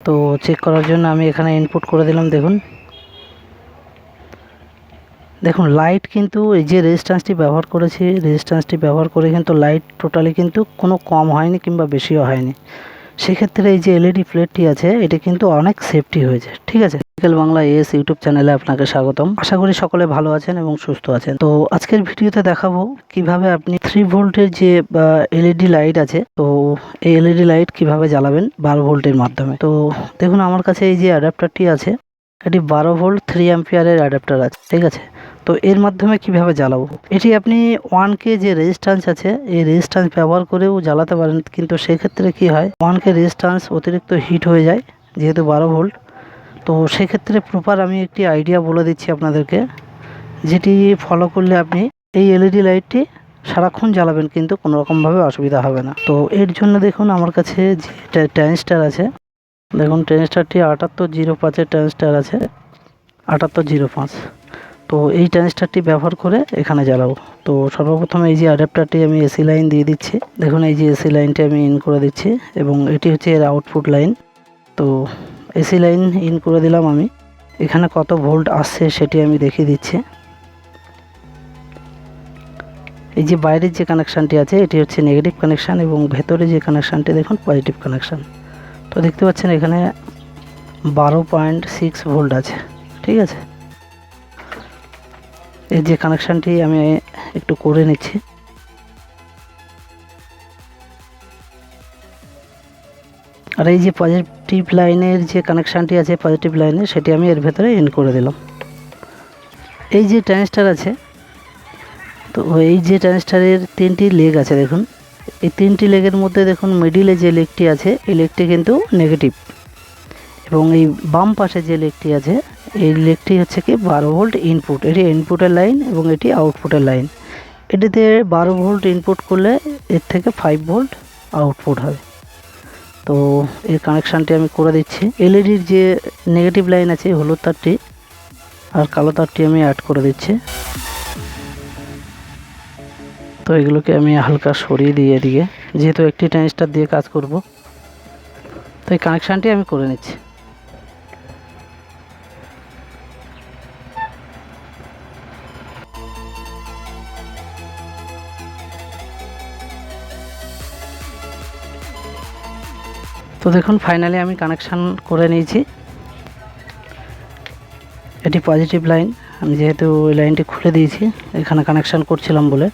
তো চেক করার জন্য আমি এখানে ইনপুট করে দিলাম, দেখুন। দেখুন লাইট কিন্তু এই যে রেজিস্ট্যান্সটি ব্যবহার করেছি রেজিস্ট্যান্সটি ব্যবহার করে কিন্তু লাইট টোটালি কিন্তু কোনো কম হয়নি কিংবা বেশিও হয়নি। সেক্ষেত্রে এই যে এলইডি প্লেটটি আছে, এটা কিন্তু অনেক সেফটি হয়েছে, ঠিক আছে? বিকেল বাংলা এস ইউটিউব চ্যানেলে আপনাকে স্বাগতম। আশা করি সকলে ভালো আছেন এবং সুস্থ আছেন। তো আজকের ভিডিওতে দেখাবো কীভাবে আপনি থ্রি ভোল্টের যে এলইডি লাইট আছে, তো এই এলইডি লাইট কীভাবে জ্বালাবেন বারো ভোল্টের মাধ্যমে। তো দেখুন, আমার কাছে এই যে অ্যাডাপ্টারটি আছে, এটি বারো ভোল্ট থ্রি অ্যাম্পিয়ারের অ্যাডাপ্টার আছে, ঠিক আছে? তো এর মাধ্যমে কীভাবে জ্বালাবো? এটি আপনি ওয়ান কে যে রেজিস্ট্যান্স আছে, এই রেজিস্ট্যান্স ব্যবহার করেও জ্বালাতে পারেন। কিন্তু সেক্ষেত্রে কি হয় ওয়ান কে রেজিস্ট্যান্স অতিরিক্ত হিট হয়ে যায়, যেহেতু বারো ভোল্ট। তো সেক্ষেত্রে প্রপার আমি একটি আইডিয়া বলে দিচ্ছি আপনাদেরকে, যেটি ফলো করলে আপনি এই এলইডি লাইটটি সারাক্ষণ জ্বালাবেন কিন্তু কোনো রকমভাবে অসুবিধা হবে না। তো এর জন্য দেখুন আমার কাছে যে ট্রানজিস্টার আছে, দেখুন ট্রানজিস্টারটি আটাত্তর জিরো পাঁচের ট্রানজিস্টার আছে, আটাত্তর জিরো পাঁচ। তো এই ট্রানজিস্টারটি ব্যবহার করে এখানে জ্বালাবো। তো সর্বপ্রথম এই যে অ্যাডাপ্টারটি আমি এসি লাইন দিয়ে দিচ্ছি, দেখুন এই যে এসি লাইনটি আমি ইন করে দিচ্ছি, এবং এটি হচ্ছে এর আউটপুট লাইন তো এসি লাইন ইন করে দিলাম আমি। এখানে কত ভোল্ট আসছে সেটি আমি দেখিয়ে দিচ্ছি। এই যে বাইরের যে কানেকশানটি আছে, এটি হচ্ছে নেগেটিভ কানেকশান এবং ভেতরে যে কানেকশানটি, দেখুন, পজিটিভ কানেকশান। তো দেখতে পাচ্ছেন এখানে বারো পয়েন্ট সিক্স ভোল্ট আছে, ঠিক আছে? এই যে কানেকশানটি আমি একটু করে নিচ্ছি। আর এই যে পজিটিভ লাইনের যে কানেকশানটি আছে পজিটিভ লাইনের সেটি আমি এর ভেতরে ইন করে দিলাম। এই যে ট্রানজিস্টার আছে, তো এই যে ট্রানজিস্টারের তিনটি লেগ আছে দেখুন। এই তিনটি লেগের মধ্যে দেখুন মিডিলে যে লেগটি আছে, এই লেগটি কিন্তু নেগেটিভ এবং এই বাম পাশে যে লেগটি আছে, এই লেগটি হচ্ছে কি বারো ভোল্ট ইনপুট এটি ইনপুটের লাইন এবং এটি আউটপুটের লাইন এটিতে বারো ভোল্ট ইনপুট করলে এর থেকে ফাইভ ভোল্ট আউটপুট হবে। তো এর কানেকশানটি আমি করে দিচ্ছি। এলইডির যে নেগেটিভ লাইন আছে, হলুদ তারটি আর কালো তারটি আমি অ্যাড করে দিচ্ছি। তো এগুলোকে আমি হালকা সরিয়ে দিয়ে এদিকে। যেহেতু একটি ট্রানজিস্টার দিয়ে কাজ করব, তো এই কানেকশানটি আমি করে নিচ্ছি। তো দেখুন ফাইনালি আমি কানেকশান করে নিয়েছি। এটি পজিটিভ লাইন আমি যেহেতু ওই লাইনটি খুলে দিয়েছি, এখানে কানেকশান করছিলাম বলে।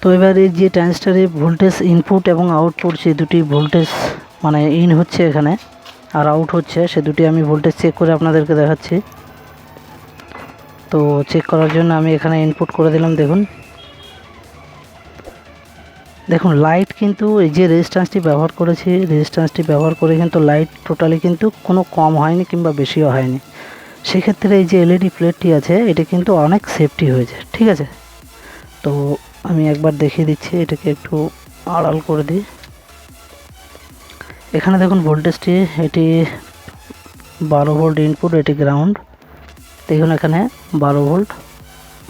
তো এবার এই যে ট্রানজিস্টারে ভোল্টেজ ইনপুট এবং আউটপুট যে দুটি ভোল্টেজ মানে ইন হচ্ছে এখানে আর আউট হচ্ছে, সে দুটি আমি ভোল্টেজ চেক করে আপনাদেরকে দেখাচ্ছি। তো চেক করার জন্য আমি এখানে ইনপুট করে দিলাম, দেখুন। দেখুন লাইট কিন্তু এই যে রেজিস্ট্যান্সটি ব্যবহার করেছি রেজিস্ট্যান্সটি ব্যবহার করে কিন্তু লাইট টোটালি কিন্তু কোনো কম হয়নি কিংবা বেশিও হয়নি। সেক্ষেত্রে এই যে এলইডি প্লেটটি আছে, এটা কিন্তু অনেক সেফটি হয়েছে, ঠিক আছে? তো আমি একবার দেখিয়ে দিচ্ছি, এটাকে একটু আড়াল করে দিই। এখানে দেখুন ভোল্টেজটি এটি বারো ভোল্ট ইনপুট এটি গ্রাউন্ড দেখুন এখানে বারো ভোল্ট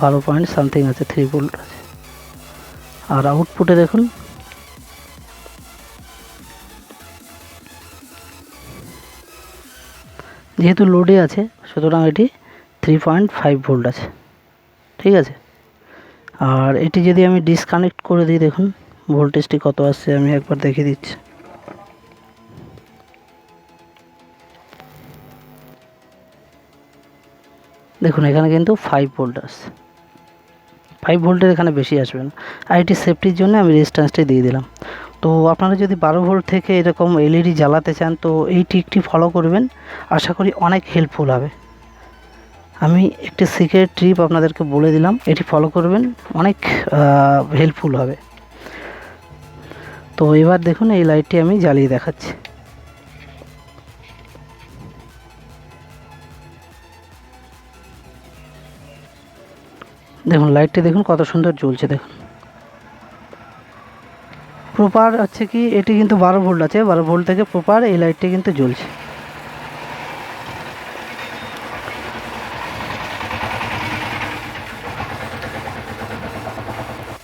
বারো পয়েন্ট সামথিং আছে থ্রি ভোল্ট আছে আর আউটপুটে দেখুন। যেহেতু লোডে আছে, সুতরাং এটি থ্রি পয়েন্ট ফাইভ ভোল্ট আছে। ঠিক আছে? আর এটি যদি আমি ডিসকানেক্ট করে দিই, দেখুন ভোল্টেজটি কত আসছে, আমি একবার দেখিয়ে দিচ্ছি। দেখুন, এখানে কিন্তু ফাইভ ভোল্ট আসছে। ফাইভ ভোল্টের এখানে বেশি আসবে না। আর এটি সেফটির জন্য আমি রেজিস্ট্যান্সটি দিয়ে দিলাম। তো আপনারা যদি বারো ভোল্ট থেকে এরকম এলইডি জ্বালাতে চান, তো এই টিকটি ফলো করবেন। আশা করি অনেক হেল্পফুল হবে। আমি একটি সিক্রেট ট্রিপ আপনাদেরকে বলে দিলাম, এটি ফলো করবেন, অনেক হেল্পফুল হবে। তো এবার দেখুন এই লাইটটি আমি জ্বালিয়ে দেখাচ্ছি। দেখুন লাইটটি দেখুন, কত সুন্দর জ্বলছে, দেখুন। প্রপার হচ্ছে কি, এটি কিন্তু বারো ভোল্ট আছে, বারো ভোল্ট থেকে প্রপার এই লাইটটি কিন্তু জ্বলছে।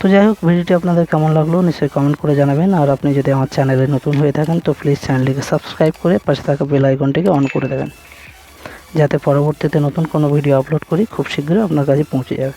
তো যাই হোক, ভিডিওটি আপনাদের কেমন লাগল, নিশ্চয়ই কমেন্ট করে জানাবেন, আর আপনি যদি আমার চ্যানেলে নতুন হয়ে থাকেন, তো প্লিজ চ্যানেলটিকে সাবস্ক্রাইব করে পাশে থাকা বেল আইকনটিকে অন করে দেবেন। যাতে পরবর্তীতে নতুন কোনো ভিডিও আপলোড করি, খুব শীঘ্রই আপনার কাছে পৌঁছে যাবে।